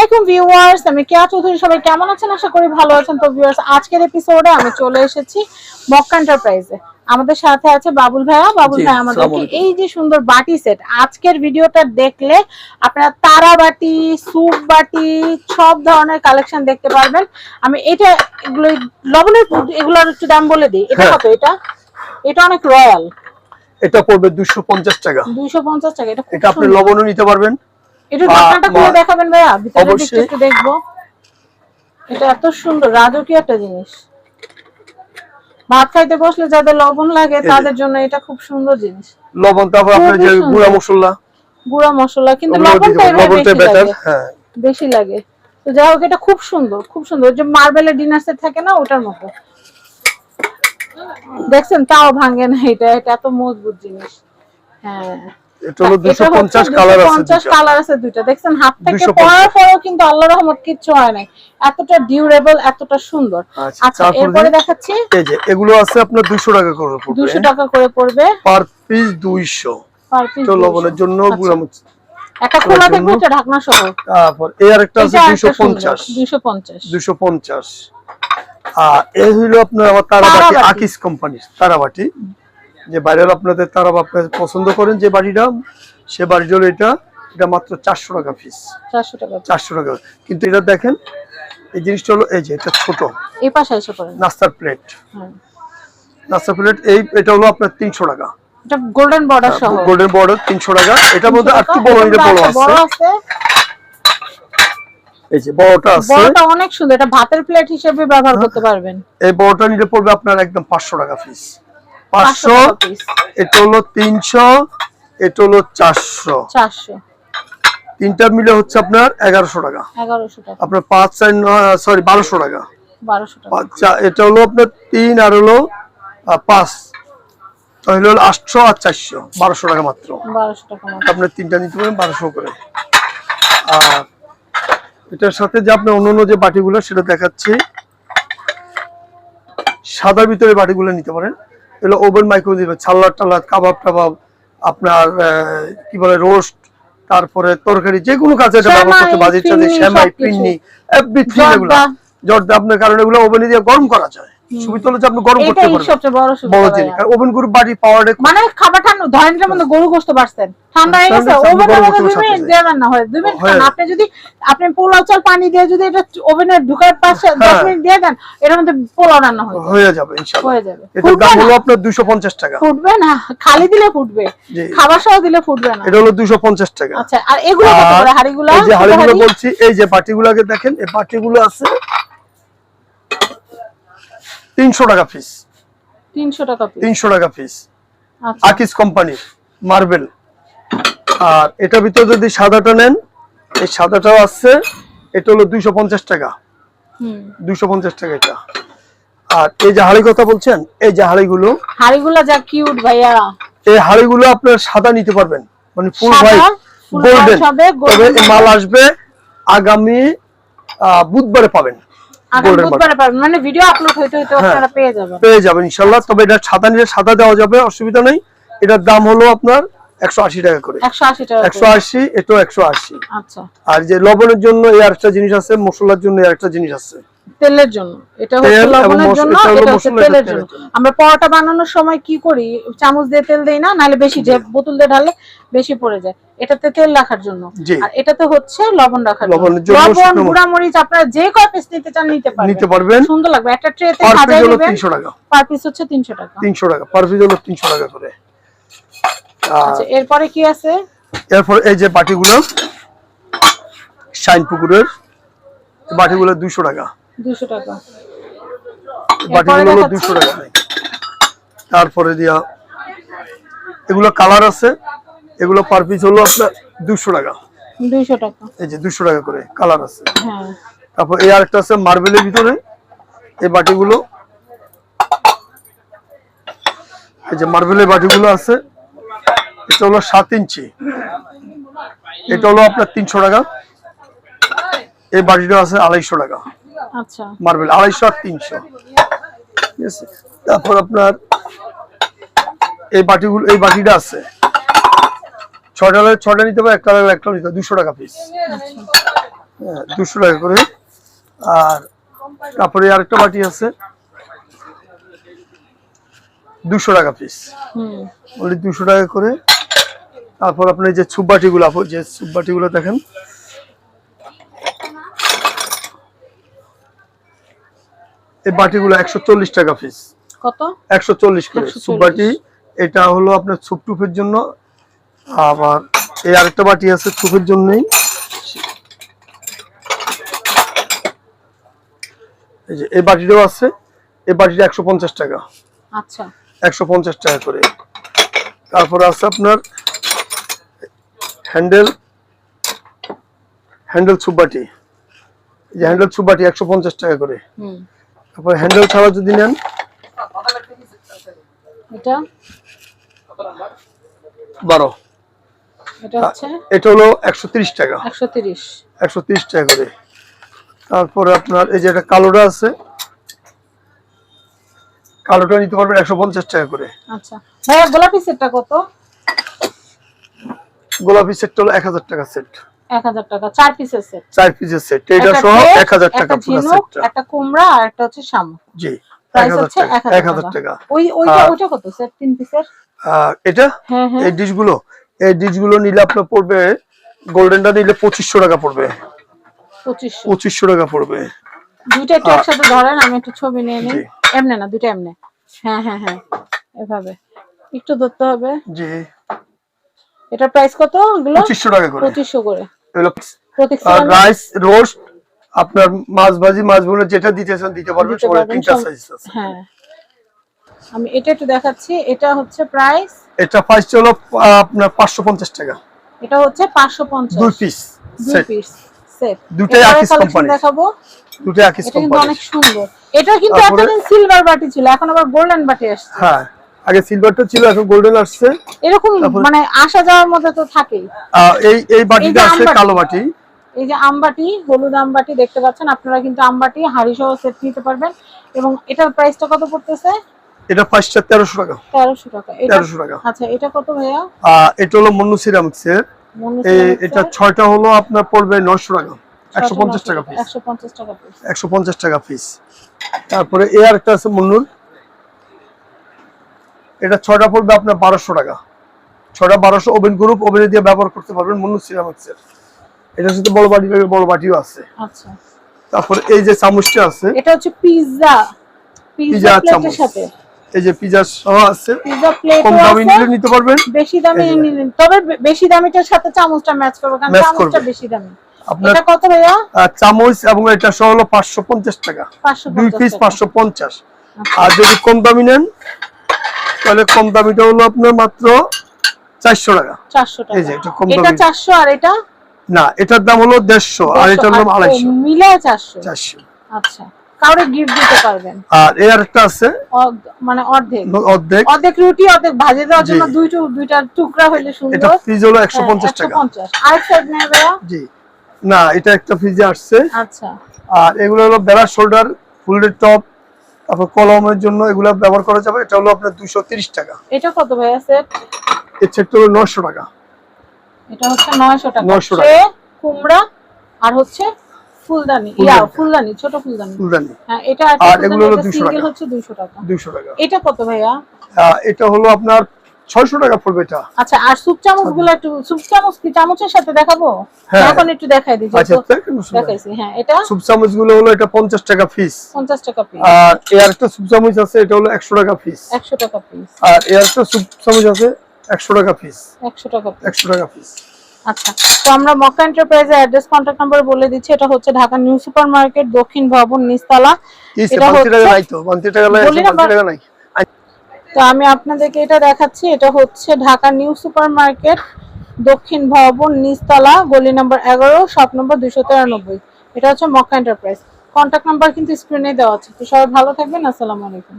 আলাইকুম ভিউয়ার্স আমি কেয়া চৌধুরী সবাই কেমন আছেন? আশা করি ভালো আছেন। তো ভিউয়ার্স আজকের এপিসোডে আমি চলে এসেছি মক্কা এন্টারপ্রাইজে আমাদের সাথে আছে বাবুল ভাইয়া। বাবুল ভাই আমাদেরকে এই যে সুন্দর বাটি সেট আজকের ভিডিওটা দেখলে আপনারা তারা বাটি স্যুপ বাটি সব ধরনের কালেকশন দেখতে পারবেন। আমি এটা এগুলো লবণের এগুলোর একটু দাম বলে দিই। এটা হ্যাঁ। কত এটা? এটা অনেক রয়্যাল। এটা পড়বে দুশো পঞ্চাশ টাকা। দুইশো পঞ্চাশ টাকা এটা এটা আপনি লবণও নিতে পারবেন। ঢাকনাটা খুলে দেখাবেন ভাইয়া ভিতরে একটু দেখব। এটা এত সুন্দর রাজকীয় একটা জিনিস। ভাত খাইতে বসলে যাদের লবণ লাগে তাদের জন্য এটা খুব সুন্দর জিনিস। লবণ তারপর আপনার যে। গুঁড়া মশলা। গুঁড়া মশলা কিন্তু লবণটা বেটার লাগে। হ্যাঁ। বেশি লাগে। তো যাই হোক এটা খুব সুন্দর খুব সুন্দর। যে মার্বেলের ডিনার সেট থাকে না ওটার মতো। দেখছেন তাও ভাঙে না এটা এটা এত মজবুত জিনিস। হ্যাঁ। এটা হলো এটা দুশো হচ্ছে পঞ্চাশ কালার আছে 250 কালার আছে দুইটা। দেখছেন হাত থেকে পরার পরেও কিন্তু আল্লাহ রহমত কিচ্ছু হয় নাই। এতটা ডিউরেবল এতটা সুন্দর। আচ্ছা, আচ্ছা এরপরে দেখাচ্ছি। এই যে এগুলো আছে আপনার দুশো টাকা করে পড়বে। দুশো টাকা করে পড়বে। পার পিস দুইশো। পার পিস তো লবণের জন্য। একটা খোলা। এটা ঢাকনা সহ। তারপর এই আরেকটা আছে আর আপনার আমার তারাবাটি। তারাবাটি। আকিস কোম্পানির তারাবাটি। যে বাইরের আপনাদের তারা আপনার পছন্দ করেন যে বাড়িটা সে বাড়িটা হলো এটা এটা মাত্র চারশো টাকা পিস চারশো টাকা চারশো টাকা। কিন্তু এটা দেখেন এই জিনিসটা হলো এই যে এটা ছোট। এই পাশে এসে করেন নাস্তার প্লেট হ্যাঁ। নাস্তার প্লেট এই এটা হলো আপনার তিনশো টাকা। এটা গোল্ডেন বর্ডার সহ। গোল্ডেন বর্ডার তিনশো টাকা। এটার মধ্যে আর একটু বড় এটার বড় আছে বড় আছে। এই যে বড়টা আছে। বড়টা অনেক সুন্দর। এটা ভাতের প্লেট হিসেবে ব্যবহার করতে পারবেন। এই বড়টা নিলে পড়বে আপনার একদম পাঁচশো টাকা পিস পাঁচশো এটা হলো তিনশো এটা হলো চারশো। চারশো। তিনটা মিলে হচ্ছে আপনার এগারোশো টাকা। আপনার পাঁচ চার সরি বারোশো টাকা। এটা হলো আপনার তিন আর হলো পাঁচ। তাহলে হলো আটশো আর চারশো বারোশো টাকা মাত্র। আপনার তিনটা নিতে পারেন বারোশো করে। আর এটার সাথে যে আপনার অন্য অন্য যে বাটিগুলো সেটা দেখাচ্ছি। সাদার ভিতরে বাটিগুলো নিতে পারেন। এগুলো ওভেন মাইক্রো দিবে ছাল্লার টাল্লার কাবাব টাবাব আপনার কি বলে রোস্ট তারপরে তরকারি যে কোনো কাজে এটা ব্যবহার করতে বাজির চাঁদে শ্যামাই পিন্নি এভরিথিং এগুলো জর্দা। জর্দা আপনার কারণ এগুলো ওভেনে দিয়ে গরম করা যায়। সুবিধা হলো যে আপনি গরম করতে পারবেন। বড় জিনিস। ওভেন গ্রুপ বাড়ি পাওয়ার মানে ঠান্ডা ধরেন যেমন গরু গোস্ত বাড়ছেন ঠান্ডা হয়ে গেছে ওভেনের মধ্যে দুই মিনিট দিয়ে রান্না হয় দুই মিনিট খান। আপনি যদি আপনি পোলাও চাল পানি দিয়ে যদি এটা ওভেনে ঢুকার পাশে দশ হ্যাঁ। মিনিট দিয়ে দেন এটার মধ্যে পোলাও রান্না হয়ে। যাবে হয়ে যাবে ইনশাআল্লাহ হয়ে যাবে। এটার দাম হলো আপনার দুশো টাকা। ফুটবে না খালি দিলে ফুটবে খাবার সহ দিলে ফুটবে না। এটা হলো দুশো পঞ্চাশ টাকা। আচ্ছা আর এগুলো কত করে হাড়িগুলো? এই যে হাড়িগুলো বলছি এই যে বাটিগুলোকে দেখেন এই বাটিগুলো আছে তিনশো টাকা পিস তিনশো টাকা পিস তিনশো টাকা পিস আকিস কোম্পানির মার্বেল আর এটার ভিতরে যদি সাদাটা নেন এই সাদাটাও আছে এটা হলো দুইশো পঞ্চাশ টাকা। হুম। দুইশো পঞ্চাশ টাকা এটা। আর এই যে হাড়ি কথা বলছেন এই যে হাড়িগুলো হাড়িগুলো যা কিউট ভাইয়া। এই হাড়িগুলো আপনার সাদা নিতে পারবেন। মানে ফুল full গোল্ডেন তবে মাল আসবে আগামী বুধবারে পাবেন। মানে ভিডিও আপলোড হইতে হইতে হ্যাঁ। আপনারা পেয়ে যাবেন। পেয়ে যাবেন ইনশাল্লাহ। তবে এটা নিলে সাদা দেওয়া যাবে অসুবিধা নেই। এটার দাম হলো আপনার একশো আশি টাকা করে। টাকা আচ্ছা। আর যে লবণের জন্য এই আরেকটা জিনিস আছে মশলার জন্য এই আরেকটা জিনিস আছে। তেলের জন্য। এটা হচ্ছে লবণের জন্য এটা হচ্ছে তেলের জন্য। আমরা পরোটা বানানোর সময় কি করি? চামচ দিয়ে তেল দেই না নাহলে বেশি যে বোতল দিয়ে ঢালে বেশি পড়ে যায়। এটাতে তেল রাখার জন্য। আর এটাতে হচ্ছে লবণ রাখার জন্য। লবণ গুঁড়া মরিচ। আপনারা যে কয় পিস নিতে চান নিতে নিতে পারবেন। পারবেন সুন্দর লাগবে। একটা ট্রেতে হলো দিবেন। তিনশো টাকা। পার পিস হচ্ছে তিনশো টাকা। তিনশো টাকা। পার পিস হলো তিনশো টাকা করে। আচ্ছা এরপরে কি আছে? এরপর এই যে বাটিগুলো শাইন পুকুরের বাটিগুলো দুইশো টাকা। দুশো টাকা। এই বাটিগুলো হলো দেখাচ্ছি। দুশো টাকা তারপরে দিয়া এগুলো কালার আছে এগুলো পার পিস হলো আপনার দুশো টাকা। দুইশো টাকা। এই যে দুশো টাকা করে কালার আছে। হ্যাঁ। তারপর এই আরেকটা আছে মার্বেলের ভিতরে। এই বাটিগুলো এই যে মার্বেলের বাটিগুলো আছে এটা হলো সাত ইঞ্চি। এটা হলো আপনার তিনশো টাকা। এই বাটিটা আছে আড়াইশো টাকা। মার্বেল আড়াইশো আর তিনশো। ঠিক আছে? তারপর আপনার এই বাটিগুলো এই বাটিটা আছে। লাগলে ছয়টা নিতে হবে একটা লাগলে একটা নিতে হবে দুশো টাকা পিস আচ্ছা হ্যাঁ, দুশো টাকা করে। আর তারপরে আরেকটা বাটি আছে। দুশো টাকা পিস হুম। ওনলি দুশো টাকা করে। তারপর আপনি যে সুপ বাটিগুলো যে সুপ বাটিগুলো দেখেন এই বাটিগুলো একশো চল্লিশ টাকা পিস কত? একশো চল্লিশ করে। 140 সুপ বাটি এটা হলো আপনার সুপ টুপের জন্য। আবার এই আরেকটা বাটি আছে সুপের জন্যই। এই যে এই বাটিটাও আছে। এই বাটিটা একশো পঞ্চাশ টাকা। আচ্ছা। একশো পঞ্চাশ টাকা করে। তারপরে আছে আপনার হ্যান্ডেল হ্যান্ডেল সুবাটি এই যে হ্যান্ডেল সুবাটি একশো পঞ্চাশ টাকা করে। হুম। তারপরে হ্যান্ডেল ছাড়া যদি নেন। এটা? বারো। এটা হচ্ছে? হলো একশো তিরিশ টাকা। একশো তিরিশ। টাকা করে। তারপরে আপনার এই যে একটা কালোটা আছে কালোটা নিতে পারবেন একশো পঞ্চাশ টাকা করে। আচ্ছা। গোলাপি সেটটা কত? গোলাপি সেটটা হলো এক হাজার টাকা সেট। এক হাজার টাকা চার পিসের সেট চার পিসের সেট এটা সহ এক হাজার টাকা পুরো সেটটা একটা। কুমড়া আর একটা হচ্ছে জি টাকা ওই ওইটা কত তিন পিসের? এটা? হ্যাঁ হ্যাঁ। এই ডিশগুলো এই ডিশগুলো নিলে আপনার পড়বে গোল্ডেনটা নিলে পঁচিশশো টাকা পড়বে। পঁচিশশো। পঁচিশশো টাকা পড়বে। দুইটা একটু একসাথে ধরেন আমি একটু ছবি নিয়ে নিই। এমনে না দুইটা এমনে। হ্যাঁ হ্যাঁ হ্যাঁ এভাবে। একটু ধরতে হবে। জি। এটা প্রাইস কত পঁচিশশো টাকা করে। পঁচিশশো করে। রাইস রোস্ট আপনার মাছ ভাজি মাছ বোনা যেটা দিতে চান দিতে পারবেন সবাই তিনটা সাইজ আছে। হ্যাঁ। আমি এটা একটু দেখাচ্ছি এটা হচ্ছে প্রাইস এটা প্রাইস হলো আপনার পাঁচশো পঞ্চাশ টাকা। এটা হচ্ছে পাঁচশো পঞ্চাশ। দুই পিস দুই পিস সেট দুটাই আকিস কোম্পানি দেখাবো। দুটাই আকিস এটা কিন্তু অনেক সুন্দর। এটা কিন্তু এতদিন সিলভার বাটি ছিল এখন আবার গোল্ডেন বাটি আসছে। হ্যাঁ। আগে সিলভারটা ছিল এখন গোল্ডেন আসছে। এরকম মানে আসা যাওয়ার মধ্যে তো থাকে এই এই বাটিটা আছে কালো বাটি। এই যে আমবাটি হলুদ আমবাটি দেখতে পাচ্ছেন আপনারা কিন্তু আমবাটি হাড়ি সহ সেট নিতে পারবেন। এবং এটার প্রাইসটা কত পড়তেছে? এটা প্রাইসটা তেরোশো টাকা। তেরোশো টাকা। এটা তেরোশো টাকা। আচ্ছা এটা কত ভাইয়া? এটা হলো মন্নু সিরামিক্সের মনে এই এটা ছয়টা হলো আপনার পড়বে নশো টাকা। একশো পঞ্চাশ টাকা পিস একশো পঞ্চাশ টাকা পিস একশো পঞ্চাশ টাকা পিস তারপরে এ আর একটা আছে মুন্নুর। এটা ছয়টা পড়বে আপনার বারোশো টাকা। ছয়টা বারোশো ওভেন গ্রুপ ওভেনে দিয়ে ব্যবহার করতে পারবেন মুন্নু সিরামিক্সের এটার সাথে বড় বাটি বড় বাটিও আছে। আচ্ছা। তারপরে এই যে চামচটা আছে এটা হচ্ছে পিৎজা চামচ। সাথে। এই যে পিজা সহ আছে প্লেটও কম দামি নিলে নিতে পারবেন। বেশি দামি নিলেন তবে বেশি দামিটার সাথে চামচটা ম্যাচ করবে কারণ চামচটা বেশি দামি। আপনার এটা কত ভাইয়া? চামচ এবং এটা সহ হলো পাঁচশো পঞ্চাশ টাকা। পাঁচশো দুই পঞ্চাশ পিস টাকা। পাঁচশো পঞ্চাশ। আচ্ছা। আর যদি কম দামি নেন তাহলে কম দামিটা হলো আপনার মাত্র চারশো টাকা। চারশো টাকা। এই যে, এটা কম দামি। চারশো আর এটা? না এটার দাম হলো দেড়শো আর এটার দাম আড়াইশো। ও, মিলায় চারশো? চারশো। আচ্ছা কাউরে গিফট দিতে পারবেন? আর আছে? মানে অর্ধেক। অর্ধেক। অর্ধেক রুটি অর্ধেক ভাজে দেওয়ার জন্য। দুইটা দুইটা টুকরা হইলে এটা হলো একশো হ্যাঁ, পঞ্চাশ টাকা। 150 সাইড জি। না এটা একটা ফ্রিজে আসছে। আচ্ছা। আর এগুলো হলো বেড়ার শোল্ডার ফুলের টপ তারপর কলমের জন্য এগুলা ব্যবহার করা যাবে। এটা হলো আপনার দুশো তিরিশ টাকা। এটা কত ভাই আছে এর সেটটা হলো নশো টাকা। এটা হচ্ছে নয়শো টাকা। 900 টাকা। কুমড়া আর হচ্ছে ফুলদানি। ইয়া ফুলদানি। ছোট ফুলদানি। ফুলদানি। হ্যাঁ এটা আর এগুলো হলো 200 টাকা। হচ্ছে 200 টাকা। দুশো টাকা। এটা কত ভাইয়া? এটা হলো আপনার ছয়শো টাকা পড়বে এটা আচ্ছা আর সুপ চামচগুলো একটু সুপ চামচ কি চামচের সাথে দেখাবো? হ্যাঁ। এখন একটু দেখাই দিই আচ্ছা দেখাইছি। হ্যাঁ এটা? সুপ চামচগুলো হলো এটা পঞ্চাশ টাকা পিস 50 টাকা পিস আর এর একটা সুপ চামচ আছে এটা হলো একশো টাকা পিস 100 টাকা পিস আর এর একটা সুপ চামচ আছে একশো টাকা পিস 100 টাকা পিস একশো টাকা পিস আচ্ছা তো আমরা মক্কা এন্টারপ্রাইজের অ্যাড্রেস কন্ট্যাক্ট নাম্বার বলে দিচ্ছি এটা হচ্ছে ঢাকা নিউ সুপার মার্কেট দক্ষিণ ভবন নিচতলা। কি এটা বান্তি টাকা হচ্ছে- নাই তো বান্তি টাকা নাই বলি না, বান্তি টাকা নাই। তো আমি আপনাদেরকে এটা দেখাচ্ছি, এটা হচ্ছে ঢাকা নিউ সুপার মার্কেট দক্ষিণ ভবন, নিচতলা, গলি নাম্বার এগারো, শপ নম্বর দুশো তিরানব্বই। এটা হচ্ছে মক্কা এন্টারপ্রাইজ। কন্ট্যাক্ট নাম্বার কিন্তু স্ক্রিনে দেওয়া আছে। তো সবাই ভালো থাকবেন, আসসালামু আলাইকুম।